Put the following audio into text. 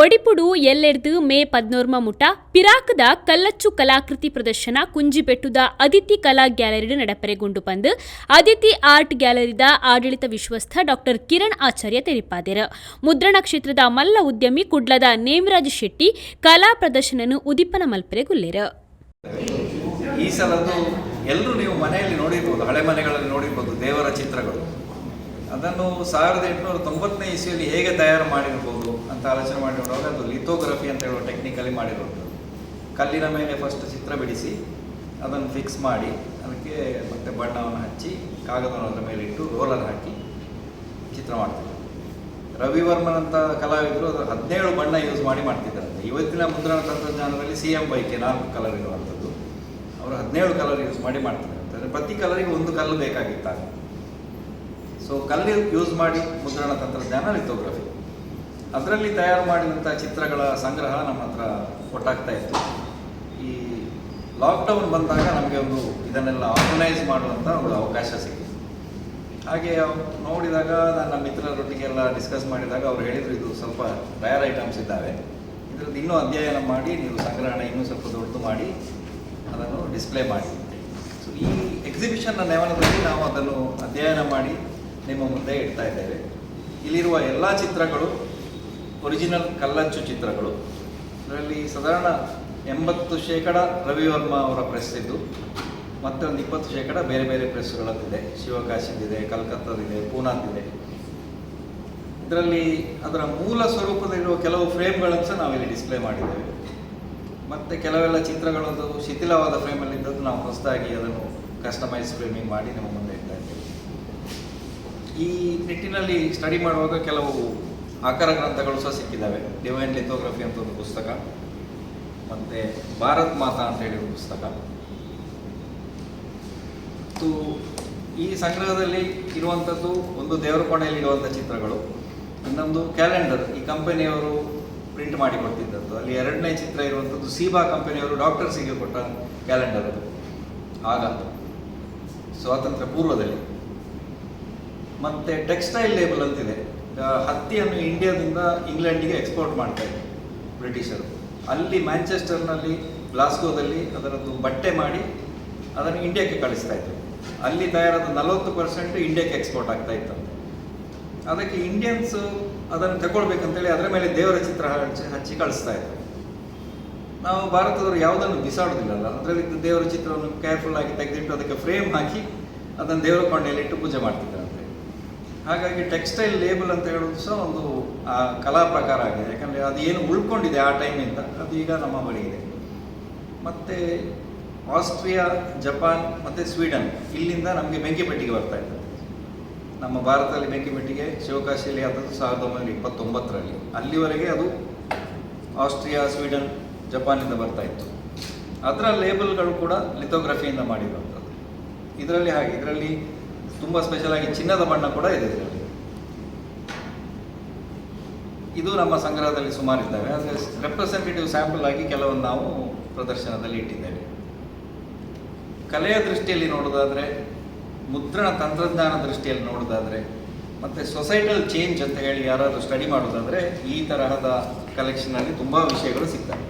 ಒಡಿಪುಡು ಎಲ್ಲೆಡ್ದು ಮೇ ಪದ್ನೋರ್ಮ ಮುಟ ಪಿರಾಕದ ಕಲ್ಲಚ್ಚು ಕಲಾಕೃತಿ ಪ್ರದರ್ಶನ ಕುಂಜಿಬೆಟ್ಟುದ ಅದಿತಿ ಕಲಾ ಗ್ಯಾಲರಿ ನಡಪರೆಗೊಂಡು ಬಂದು ಅದಿತಿ ಆರ್ಟ್ ಗ್ಯಾಲರಿದ ಆಡಳಿತ ವಿಶ್ವಸ್ಥ ಡಾಕ್ಟರ್ ಕಿರಣ್ ಆಚಾರ್ಯ ತೆರಿಪಾದೆರ. ಮುದ್ರಣ ಕ್ಷೇತ್ರದ ಮಲ್ಲ ಉದ್ಯಮಿ ಕುಡ್ಲದ ನೇಮರಾಜ್ ಶೆಟ್ಟಿ ಕಲಾ ಪ್ರದರ್ಶನನು ಉದಿಪನ ಮಲ್ಪರೆಗುಲ್ಲೆರ. ಈ ಸಲದ್ದು ಎಲ್ಲರೂ ನೀವು ಮನೆಯಲ್ಲಿ ನೋಡಿರ್ಬೋದು, ಹಳೆ ಮನೆಗಳಲ್ಲಿ ನೋಡಿರ್ಬೋದು ದೇವರ ಚಿತ್ರಗಳು. ಅದನ್ನು ಸಾವಿರದ ಎಂಟುನೂರ ತೊಂಬತ್ತನೇ ಇಸ್ವಿಯಲ್ಲಿ ಹೇಗೆ ತಯಾರು ಮಾಡಿರ್ಬೋದು ಅಂತ ಆಲೋಚನೆ ಮಾಡಿರುವಾಗ ಅದು ಲಿಥೋಗ್ರಫಿ ಅಂತ ಹೇಳುವ ಟೆಕ್ನಿಕಲಿ ಮಾಡಿರೋದು. ಕಲ್ಲಿನ ಮೇಲೆ ಫಸ್ಟ್ ಚಿತ್ರ ಬಿಡಿಸಿ, ಅದನ್ನು ಫಿಕ್ಸ್ ಮಾಡಿ, ಅದಕ್ಕೆ ಮತ್ತೆ ಬಣ್ಣವನ್ನು ಹಚ್ಚಿ, ಕಾಗದವನ್ನು ಅದರ ಮೇಲೆ ಇಟ್ಟು ರೋಲರ್ ಹಾಕಿ ಚಿತ್ರ ಮಾಡ್ತಿದ್ದರು ರವಿವರ್ಮನಂಥ ಕಲಾವಿದರು ಅದರ ಹದಿನೇಳು ಬಣ್ಣ ಯೂಸ್ ಮಾಡಿ ಮಾಡ್ತಿದ್ದಾರೆ ಇವತ್ತಿನ ಮುದ್ರಣ ತಂತ್ರಜ್ಞಾನದಲ್ಲಿ ಸಿ ಎಂ ಬೈಕೆ ನಾಲ್ಕು ಕಲರ್ ಇರುವಂಥದ್ದು. ಅವರು ಹದಿನೇಳು ಕಲರ್ ಯೂಸ್ ಮಾಡಿ ಮಾಡ್ತಿದ್ದಾರೆ. ಪ್ರತಿ ಕಲರಿಗೆ ಒಂದು ಕಲ್ಲು ಬೇಕಾಗಿತ್ತಾಗ ಸೊ ಕಲ್ಲು ಯೂಸ್ ಮಾಡಿ ಮುದ್ರಣ ತಂತ್ರಜ್ಞಾನ ಲಿಥೋಗ್ರಫಿ ಅದರಲ್ಲಿ ತಯಾರು ಮಾಡಿದಂಥ ಚಿತ್ರಗಳ ಸಂಗ್ರಹ ನಮ್ಮ ಹತ್ರ ಒಟ್ಟಾಗ್ತಾ ಇತ್ತು. ಈ ಲಾಕ್ಡೌನ್ ಬಂದಾಗ ನಮಗೆ ಒಂದು ಇದನ್ನೆಲ್ಲ ಆರ್ಗನೈಸ್ ಮಾಡುವಂಥ ಒಂದು ಅವಕಾಶ ಸಿಕ್ಕಿತು. ಹಾಗೆ ನೋಡಿದಾಗ ನನ್ನ ಮಿತ್ರರೊಟ್ಟಿಗೆಲ್ಲ ಡಿಸ್ಕಸ್ ಮಾಡಿದಾಗ ಅವ್ರು ಹೇಳಿದರು, ಇದು ಸ್ವಲ್ಪ ರೇರ್ ಐಟಮ್ಸ್ ಇದ್ದಾವೆ. ಇದ್ರದ್ದು ಇನ್ನೂ ಅಧ್ಯಯನ ಮಾಡಿ, ನೀವು ಸಂಗ್ರಹಣೆ ಇನ್ನೂ ಸ್ವಲ್ಪ ದೊಡ್ಡದು ಮಾಡಿ, ಅದನ್ನು ಡಿಸ್ಪ್ಲೇ ಮಾಡಿ. ಸೊ ಈ ಎಕ್ಸಿಬಿಷನ್ನ ನೆವನದಲ್ಲಿ ನಾವು ಅದನ್ನು ಅಧ್ಯಯನ ಮಾಡಿ ನಿಮ್ಮ ಮುಂದೆ ಇಡ್ತಾ ಇದ್ದೇವೆ. ಇಲ್ಲಿರುವ ಎಲ್ಲ ಚಿತ್ರಗಳು ಒರಿಜಿನಲ್ ಕಲ್ಲಚ್ಚು ಚಿತ್ರಗಳು. ಅದರಲ್ಲಿ ಸಾಧಾರಣ ಎಂಬತ್ತು ಶೇಕಡ ರವಿವರ್ಮ ಅವರ ಪ್ರೆಸ್ ಇದ್ದು ಮತ್ತೆ ಒಂದು ಇಪ್ಪತ್ತು ಶೇಕಡ ಬೇರೆ ಬೇರೆ ಪ್ರೆಸ್ಗಳದ್ದಿದೆ ಶಿವಕಾಶಿದಿದೆ ಕಲ್ಕತ್ತಾದಿದೆ ಪೂನಾದಿದೆ ಇದರಲ್ಲಿ ಅದರ ಮೂಲ ಸ್ವರೂಪದಲ್ಲಿರುವ ಕೆಲವು ಫ್ರೇಮ್ಗಳನ್ನು ಸಹ ನಾವಿಲ್ಲಿ ಡಿಸ್ಪ್ಲೇ ಮಾಡಿದ್ದೇವೆ. ಮತ್ತು ಕೆಲವೆಲ್ಲ ಚಿತ್ರಗಳದ್ದು ಶಿಥಿಲವಾದ ಫ್ರೇಮಲ್ಲಿದ್ದದ್ದು ನಾವು ಹೊಸದಾಗಿ ಅದನ್ನು ಕಸ್ಟಮೈಸ್ ಫ್ರೇಮಿಂಗ್ ಮಾಡಿ ನಮ್ಮ ಮುಂದೆ ಇದ್ದೇವೆ. ಈ ನಿಟ್ಟಿನಲ್ಲಿ ಸ್ಟಡಿ ಮಾಡುವಾಗ ಕೆಲವು ಆಕಾರ ಗ್ರಂಥಗಳು ಸಹ ಸಿಕ್ಕಿದ್ದಾವೆ. ಡಿವೈನ್ ಲಿಥೋಗ್ರಫಿ ಅಂತ ಒಂದು ಪುಸ್ತಕ, ಮತ್ತು ಭಾರತ್ ಮಾತಾ ಅಂತ ಹೇಳಿ ಒಂದು ಪುಸ್ತಕ. ಮತ್ತು ಈ ಸಂಗ್ರಹದಲ್ಲಿ ಇರುವಂಥದ್ದು ಒಂದು ದೇವರ ಕೋಣೆಯಲ್ಲಿ ಇರುವಂಥ ಚಿತ್ರಗಳು, ಇನ್ನೊಂದು ಕ್ಯಾಲೆಂಡರ್ ಈ ಕಂಪನಿಯವರು ಪ್ರಿಂಟ್ ಮಾಡಿ ಕೊಟ್ಟಿದ್ದದ್ದು. ಅಲ್ಲಿ ಎರಡನೇ ಚಿತ್ರ ಇರುವಂಥದ್ದು ಸೀಬಾ ಕಂಪನಿಯವರು ಡಾಕ್ಟರ್ಸಿಗೆ ಕೊಟ್ಟ ಕ್ಯಾಲೆಂಡರ್ ಅದು. ಆಗ ಸ್ವಾತಂತ್ರ್ಯ ಪೂರ್ವದಲ್ಲಿ. ಮತ್ತೆ ಟೆಕ್ಸ್ಟೈಲ್ ಲೇಬಲ್ ಅಂತಿದೆ. ಹತ್ತಿಯನ್ನು ಇಂಡಿಯಾದಿಂದ ಇಂಗ್ಲೆಂಡಿಗೆ ಎಕ್ಸ್ಪೋರ್ಟ್ ಮಾಡ್ತಾ ಇದ್ರು ಬ್ರಿಟಿಷರು. ಅಲ್ಲಿ ಮ್ಯಾಂಚೆಸ್ಟರ್ನಲ್ಲಿ ಗ್ಲಾಸ್ಗೋದಲ್ಲಿ ಅದರದ್ದು ಬಟ್ಟೆ ಮಾಡಿ ಅದನ್ನು ಇಂಡಿಯಾಕ್ಕೆ ಕಳಿಸ್ತಾ ಇದ್ರು. ಅಲ್ಲಿ ತಯಾರಾದ ನಲವತ್ತು ಪರ್ಸೆಂಟ್ ಇಂಡಿಯಾಕ್ಕೆ ಎಕ್ಸ್ಪೋರ್ಟ್ ಆಗ್ತಾ ಇತ್ತಂತೆ ಅದಕ್ಕೆ ಇಂಡಿಯನ್ಸ್ ಅದನ್ನು ತಗೊಳ್ಬೇಕಂತೇಳಿ ಅದರ ಮೇಲೆ ದೇವರ ಚಿತ್ರ ಹಚ್ಚಿ ಹಚ್ಚಿ ಕಳಿಸ್ತಾ ಇದ್ರು. ನಾವು ಭಾರತದವರು ಯಾವುದನ್ನು ಬಿಸಾಡೋದಿಲ್ಲಲ್ಲ ಅದರಲ್ಲಿ ದೇವರ ಚಿತ್ರವನ್ನು ಕೇರ್ಫುಲ್ ಆಗಿ ತೆಗೆದಿಟ್ಟು ಅದಕ್ಕೆ ಫ್ರೇಮ್ ಹಾಕಿ ಅದನ್ನು ದೇವರ ಕೊಂಡೆಯಲ್ಲಿ ಇಟ್ಟು ಪೂಜೆ ಮಾಡ್ತಿದ್ದರಂತೆ ಹಾಗಾಗಿ ಟೆಕ್ಸ್ಟೈಲ್ ಲೇಬಲ್ ಅಂತ ಹೇಳೋದು ಸಹ ಒಂದು ಕಲಾ ಪ್ರಕಾರ ಆಗಿದೆ. ಯಾಕಂದರೆ ಅದು ಏನು ಉಳ್ಕೊಂಡಿದೆ ಆ ಟೈಮಿಂದ ಅದು ಈಗ ನಮ್ಮ ಬಳಿ ಇದೆ. ಮತ್ತು ಆಸ್ಟ್ರಿಯಾ, ಜಪಾನ್ ಮತ್ತು ಸ್ವೀಡನ್ ಇಲ್ಲಿಂದ ನಮಗೆ ಬೆಂಕಿಪೆಟ್ಟಿಗೆ ಬರ್ತಾ ಇತ್ತು. ನಮ್ಮ ಭಾರತದಲ್ಲಿ ಬೆಂಕಿಪೆಟ್ಟಿಗೆ ಶಿವಕಾಶಿಯಲ್ಲಿ ಆದದ್ದು ಸಾವಿರದ ಒಂಬೈನೂರ ಇಪ್ಪತ್ತೊಂಬತ್ತರಲ್ಲಿ. ಅಲ್ಲಿವರೆಗೆ ಅದು ಆಸ್ಟ್ರಿಯಾ, ಸ್ವೀಡನ್, ಜಪಾನಿಂದ ಬರ್ತಾ ಇತ್ತು. ಅದರ ಲೇಬಲ್ಗಳು ಕೂಡ ಲಿಥೋಗ್ರಫಿಯಿಂದ ಮಾಡಿರುವಂಥದ್ದು. ಇದರಲ್ಲಿ ಹಾಗೆ, ಇದರಲ್ಲಿ ತುಂಬ ಸ್ಪೆಷಲ್ ಆಗಿ ಚಿನ್ನದ ಬಣ್ಣ ಕೂಡ ಇದೆ ಇದು ನಮ್ಮ ಸಂಗ್ರಹದಲ್ಲಿ ಸುಮಾರು ಇದ್ದಾವೆ. ಅಂದರೆ ರೆಪ್ರೆಸೆಂಟೇಟಿವ್ ಸ್ಯಾಂಪಲ್ ಆಗಿ ಕೆಲವೊಂದು ನಾವು ಪ್ರದರ್ಶನದಲ್ಲಿ ಇಟ್ಟಿದ್ದೇವೆ. ಕಲೆಯ ದೃಷ್ಟಿಯಲ್ಲಿ ನೋಡೋದಾದರೆ, ಮುದ್ರಣ ತಂತ್ರಜ್ಞಾನ ದೃಷ್ಟಿಯಲ್ಲಿ ನೋಡೋದಾದರೆ, ಮತ್ತು ಸೊಸೈಟಲ್ ಚೇಂಜ್ ಅಂತ ಹೇಳಿ ಯಾರಾದರೂ ಸ್ಟಡಿ ಮಾಡೋದಾದರೆ ಈ ತರಹದ ಕಲೆಕ್ಷನಲ್ಲಿ ತುಂಬ ವಿಷಯಗಳು ಸಿಗ್ತವೆ.